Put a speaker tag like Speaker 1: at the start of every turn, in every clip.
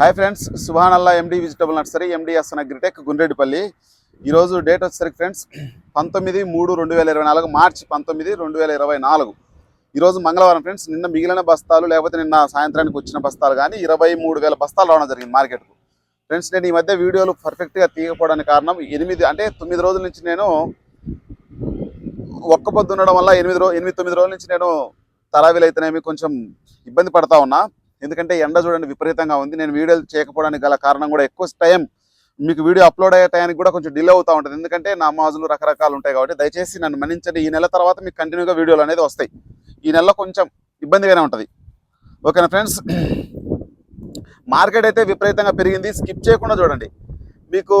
Speaker 1: Hi friends సుభానల్లా MD vegetable nursery MDS agritech Gundreddipalli ఈరోజు date వచ్చేసరికి friends పంతొమ్మిది మూడు రెండు వేల ఇరవై నాలుగు మార్చి పంతొమ్మిది రెండు వేల ఇరవై నాలుగు. ఈరోజు మంగళవారం ఫ్రెండ్స్ నిన్న మిగిలిన బస్తాలు లేకపోతే నిన్న సాయంత్రానికి వచ్చిన బస్తాలు కానీ ఇరవై మూడు వేల బస్తాలు రావడం జరిగింది మార్కెట్కు. ఫ్రెండ్స్ నేను ఈ మధ్య వీడియోలు పర్ఫెక్ట్గా తీయకపోవడానికి కారణం ఎనిమిది అంటే తొమ్మిది రోజుల నుంచి నేను ఒక్క పొద్దు ఉండడం వల్ల ఎనిమిది రోజు ఎనిమిది తొమ్మిది రోజుల నుంచి నేను తరావీలు అయితేనేమి కొంచెం ఇబ్బంది పడతా ఉన్నా. ఎందుకంటే ఎండ చూడండి విపరీతంగా ఉంది. నేను వీడియోలు చేయకపోవడానికి గల కారణం కూడా ఎక్కువ టైం మీకు వీడియో అప్లోడ్ అయ్యే టైంకి కూడా కొంచెం డిలే అవుతూ ఉంటుంది. ఎందుకంటే నా మాజులు రకరకాలు ఉంటాయి కాబట్టి దయచేసి నన్ను మన్నించండి. ఈ నెల తర్వాత మీకు కంటిన్యూగా వీడియోలు అనేది వస్తాయి. ఈ నెలలో కొంచెం ఇబ్బందిగానే ఉంటుంది. ఓకేనా ఫ్రెండ్స్? మార్కెట్ అయితే విపరీతంగా పెరిగింది. స్కిప్ చేయకుండా చూడండి. మీకు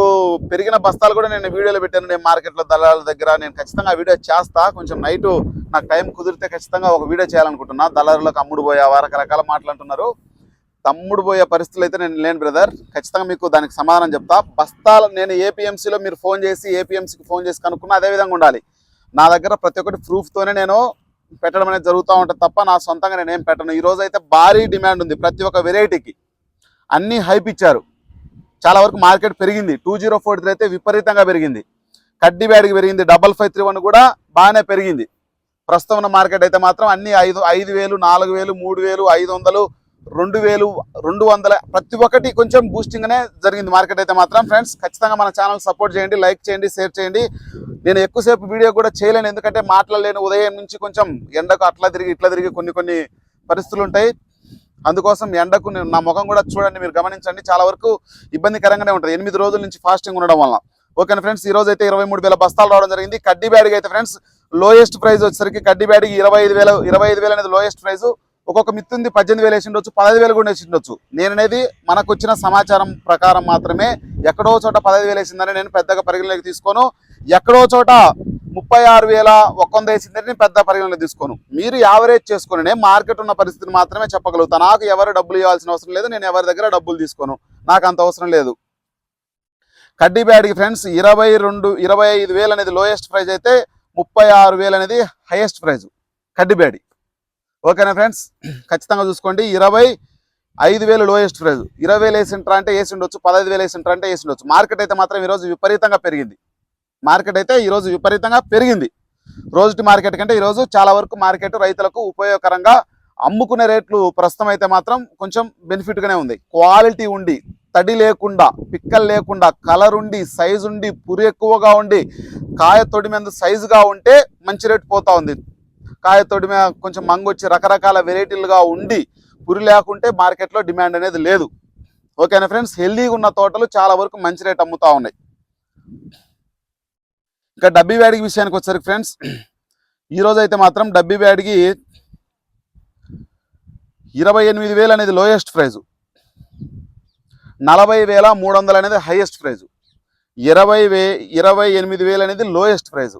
Speaker 1: పెరిగిన బస్తాలు కూడా నేను వీడియోలో పెట్టాను. నేను మార్కెట్లో దళాల దగ్గర నేను ఖచ్చితంగా ఆ వీడియో చేస్తా. కొంచెం నైట్ నాకు టైం కుదిరితే ఖచ్చితంగా ఒక వీడియో చేయాలనుకుంటున్నా. దళారులకు అమ్ముడు పోయావా రకరకాల మాటలు అంటున్నారు. తమ్ముడు పోయే పరిస్థితులు అయితే నేను లేను బ్రదర్. ఖచ్చితంగా మీకు దానికి సమాధానం చెప్తా. బస్తాలు నేను ఏపీఎంసీలో మీరు ఫోన్ చేసి ఏపీఎంసీకి ఫోన్ చేసి కనుక్కున్నా అదే విధంగా ఉండాలి. నా దగ్గర ప్రతి ఒక్కటి ప్రూఫ్తోనే నేను పెట్టడం అనేది జరుగుతూ ఉంటుంది తప్ప నా సొంతంగా నేను ఏం పెట్టను ఈరోజు అయితే భారీ డిమాండ్ ఉంది ప్రతి ఒక్క వెరైటీకి. అన్నీ హైప్ ఇచ్చారు. చాలా వరకు మార్కెట్ పెరిగింది. టూ జీరో ఫోర్ త్రీ అయితే విపరీతంగా పెరిగింది. కడ్డీ బ్యాడ్కి పెరిగింది. డబల్ ఫైవ్ త్రీ వన్ కూడా బాగానే పెరిగింది. ప్రస్తుతం ఉన్న మార్కెట్ అయితే మాత్రం అన్ని ఐదు ఐదు వేలు నాలుగు వేలు మూడు వేలు ఐదు వందలు రెండు వేలు రెండు వందల ప్రతి ఒక్కటి కొంచెం బూస్టింగ్నే జరిగింది మార్కెట్ అయితే మాత్రం. ఫ్రెండ్స్ ఖచ్చితంగా మన ఛానల్ సపోర్ట్ చేయండి లైక్ చేయండి షేర్ చేయండి. నేను ఎక్కువసేపు వీడియో కూడా చేయలేను. ఎందుకంటే మాట్లాడలేను. ఉదయం నుంచి కొంచెం ఎండకు అట్లా తిరిగి ఇట్లా తిరిగి కొన్ని కొన్ని పరిస్థితులు ఉంటాయి. అందుకోసం ఎండకు నా ముఖం కూడా చూడండి మీరు గమనించండి. చాలా వరకు ఇబ్బందికరంగానే ఉంటుంది. ఎనిమిది రోజుల నుంచి ఫాస్టింగ్ ఉండడం వల్ల ఓకే ఫ్రెండ్స్? ఈ రోజు అయితే ఇరవై మూడు వేల బస్తాలు రావడం జరిగింది. కడ్డీ బ్యాడ్కి అయితే ఫ్రెండ్స్ లోయెస్ట్ ప్రైస్ వచ్చేసరికి కడ్డీ బ్యాడ్కి ఇరవై ఐదు వేల ఇరవై ఐదు వేలు అనేది లోయెస్ట్ ప్రైస్. ఒక్కొక్క మిత్తుంది పద్దెనిమిది వేలు వేసి ఉండొచ్చు పదహైదు వేలు కూడా వేసి ఉండొచ్చు. మనకు వచ్చిన సమాచారం ప్రకారం మాత్రమే ఎక్కడో చోట పదహైదు వేలు వేసిందని నేను పెద్దగా పరిగణలోకి తీసుకోను. ఎక్కడో చోట ముప్పై ఆరు వేల ఒక్క వంద వేసిందని పెద్ద పరిగణన తీసుకోను. మీరు యావరేజ్ చేసుకుని మార్కెట్ ఉన్న పరిస్థితిని మాత్రమే చెప్పగలుగుతాను నాకు ఎవరు డబ్బులు ఇవ్వాల్సిన అవసరం లేదు నేను ఎవరి దగ్గర డబ్బులు తీసుకోను. నాకు అంత అవసరం లేదు. కడ్డీ బ్యాడ్కి ఫ్రెండ్స్ ఇరవై రెండు ఇరవై ఐదు వేలు అనేది లోయెస్ట్ ప్రైజ్ అయితే ముప్పై ఆరు వేలు అనేది హైయెస్ట్ ప్రైజ్. కడ్డీ బ్యాడి. ఓకేనా ఫ్రెండ్స్? ఖచ్చితంగా చూసుకోండి. ఇరవై ఐదు వేలు లోయెస్ట్ ప్రైజ్. ఇరవై వేలు వేసింటారా అంటే వేసి ఉండొచ్చు పదహైదు వేలు వేసింటారా అంటే వేసి ఉండొచ్చు. మార్కెట్ అయితే మాత్రం ఈరోజు విపరీతంగా పెరిగింది. మార్కెట్ అయితే ఈరోజు విపరీతంగా పెరిగింది. రోజుటి మార్కెట్ కంటే ఈరోజు చాలా వరకు మార్కెట్ రైతులకు ఉపయోగకరంగా అమ్ముకునే రేట్లు ప్రస్తుతం అయితే మాత్రం కొంచెం బెనిఫిట్గానే ఉంది. క్వాలిటీ ఉండి తడి లేకుండా పిక్కలు లేకుండా కలర్ ఉండి సైజు ఉండి పురి ఎక్కువగా ఉండి కాయ తొడి మీద సైజుగా ఉంటే మంచి రేటు పోతూ ఉంది. కాయ తొడి మీద కొంచెం మంగొచ్చి రకరకాల వెరైటీలుగా ఉండి పురి లేకుంటే మార్కెట్లో డిమాండ్ అనేది లేదు. ఓకేనా ఫ్రెండ్స్ హెల్దీగా ఉన్న తోటలు చాలా వరకు మంచి రేట్ అమ్ముతూ ఉన్నాయి. ఇంకా డబ్బీ వ్యాడికి విషయానికి వచ్చేసరికి ఫ్రెండ్స్ ఈరోజు అయితే మాత్రం డబ్బీ వ్యాడికి ఇరవై ఎనిమిది వేలు అనేది లోయెస్ట్ ప్రైజు. నలభై వేల మూడు వందలు అనేది హైయెస్ట్ ప్రైజు. ఇరవై వే ఇరవై ఎనిమిది వేలు అనేది లోయెస్ట్ ప్రైజు.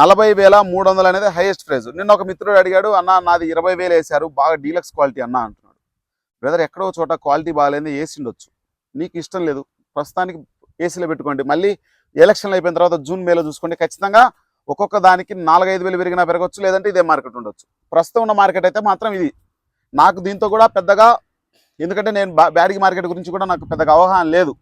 Speaker 1: నలభై వేల మూడు వందలు అనేది హైయెస్ట్ ప్రైజ్. నిన్న ఒక మిత్రుడు అడిగాడు అన్న నాది ఇరవై వేలు వేశారు బాగా డీలక్స్ క్వాలిటీ అన్న అంటున్నాడు. బ్రదర్ ఎక్కడో చోట క్వాలిటీ బాగాలేదు వేసి ఉండొచ్చు నీకు ఇష్టం లేదు. ప్రస్తుతానికి ఏసీలో పెట్టుకోండి. మళ్ళీ ఎలక్షన్లు అయిపోయిన తర్వాత జూన్ మేలో చూసుకుంటే ఖచ్చితంగా ఒక్కొక్క దానికి నాలుగైదు వేలు పెరిగినా పెరగచ్చు లేదంటే ఇదే మార్కెట్ ఉండొచ్చు. ప్రస్తుతం ఉన్న మార్కెట్ అయితే మాత్రం ఇది. నాకు దీంతో కూడా పెద్దగా ఎందుకంటే నేను బ్యాడిగి మార్కెట్ గురించి కూడా నాకు పెద్దగా అవగాహన లేదు.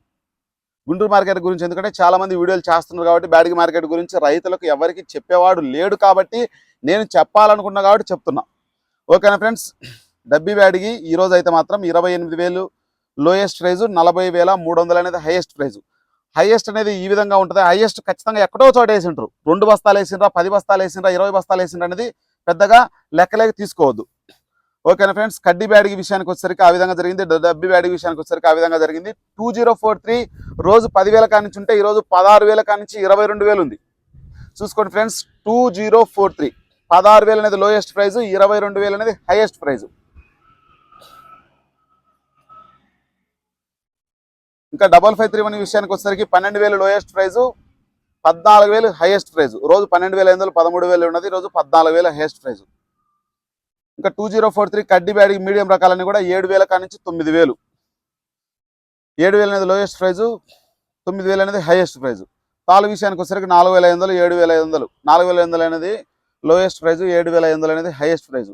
Speaker 1: గుంటూరు మార్కెట్ గురించి ఎందుకంటే చాలామంది వీడియోలు చేస్తున్నారు కాబట్టి బ్యాడిగి మార్కెట్ గురించి రైతులకు ఎవరికి చెప్పేవాడు లేడు కాబట్టి నేను చెప్పాలనుకున్నా కాబట్టి చెప్తున్నా. ఓకేనా ఫ్రెండ్స్? డబ్బీ బ్యాడిగి ఈరోజు అయితే మాత్రం ఇరవై ఎనిమిది వేలు లోయెస్ట్ ప్రైజు నలభై వేల మూడు వందలు అనేది హైయెస్ట్ ప్రైజు. హైయెస్ట్ అనేది ఈ విధంగా ఉంటుంది. హైయెస్ట్ ఖచ్చితంగా ఎక్కడో చోట వేసింటారు రెండు బస్తాలు వేసిండ్రా పది బస్తాలు వేసిండ్రా ఇరవై బస్తాలు వేసిండ్రా అనేది పెద్దగా లెక్కలేక తీసుకోవద్దు. ఓకేనా ఫ్రెండ్స్? కడ్డీ బ్యాడిగి విషయానికి వచ్చేసరికి ఆ విధంగా జరిగింది. డబ్బి డబ్బీ బ్యాడిగి విషయానికి వచ్చేసరికి ఆ విధంగా జరిగింది. టూ జీరో ఫోర్ త్రీ రోజు పదివేల కానించి ఉంటే ఈ రోజు పదహారు వేల కానించి ఇరవై రెండు వేలు ఉంది. చూసుకోండి friends two zero four three. పదహారు వేలు అనేది లోయెస్ట్ ప్రైజ్ ఇరవై రెండు వేలు అనేది హైయెస్ట్ ప్రైజ్. ఇంకా డబల్ ఫైవ్ త్రీ వన్ విషయానికి వచ్చేసరికి పన్నెండు వేలు లోయెస్ట్ ప్రైజు పద్నాలుగు వేలు హైయెస్ట్ ప్రైజ్ రోజు పన్నెండు వేల ఐదు వందలు పదమూడు వేలు ఉన్నది రోజు పద్నాలుగు వేల హైయెస్ట్ ప్రైజ్ ఇంకా టూ జీరో ఫోర్ త్రీ కడ్డీ బ్యాడ్ మీడియం రకాలన్నీ కూడా ఏడు వేల కానించి తొమ్మిది వేలు. ఏడు వేలు అనేది లోయెస్ట్ ప్రైజు తొమ్మిది వేలు అనేది హైయెస్ట్ ప్రైజు తాలు విషయానికి వచ్చేసరికి నాలుగు వేల ఐదు వందలు ఏడు వేల ఐదు వందలు. నాలుగు వేల ఐదు వందలు అనేది లోయెస్ట్ ప్రైజు ఏడు వేల ఐదు వందలు అనేది హైయెస్ట్ ప్రైజు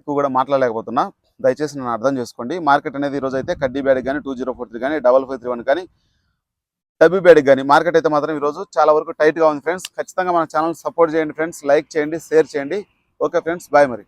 Speaker 1: ఎక్కువ కూడా మాట్లాడలేకపోతున్నా. దయచేసి నన్ను అర్థం చేసుకోండి. మార్కెట్ అనేది ఈ రోజు అయితే కడ్డీ బ్యాడ్ కానీ టూ జీరో ఫోర్ త్రీ కానీ డబల్ ఫైవ్ త్రీ వన్ కానీ డబ్బీ బ్యాడ్ కానీ మార్కెట్ అయితే మాత్రం ఈ రోజు చాలా వరకు టైట్గా ఉంది ఫ్రెండ్స్. ఖచ్చితంగా మన ఛానల్ సపోర్ట్ చేయండి ఫ్రెండ్స్. లైక్ చేయండి షేర్ చేయండి. ఓకే ఫ్రెండ్స్ బాయ్ మరి.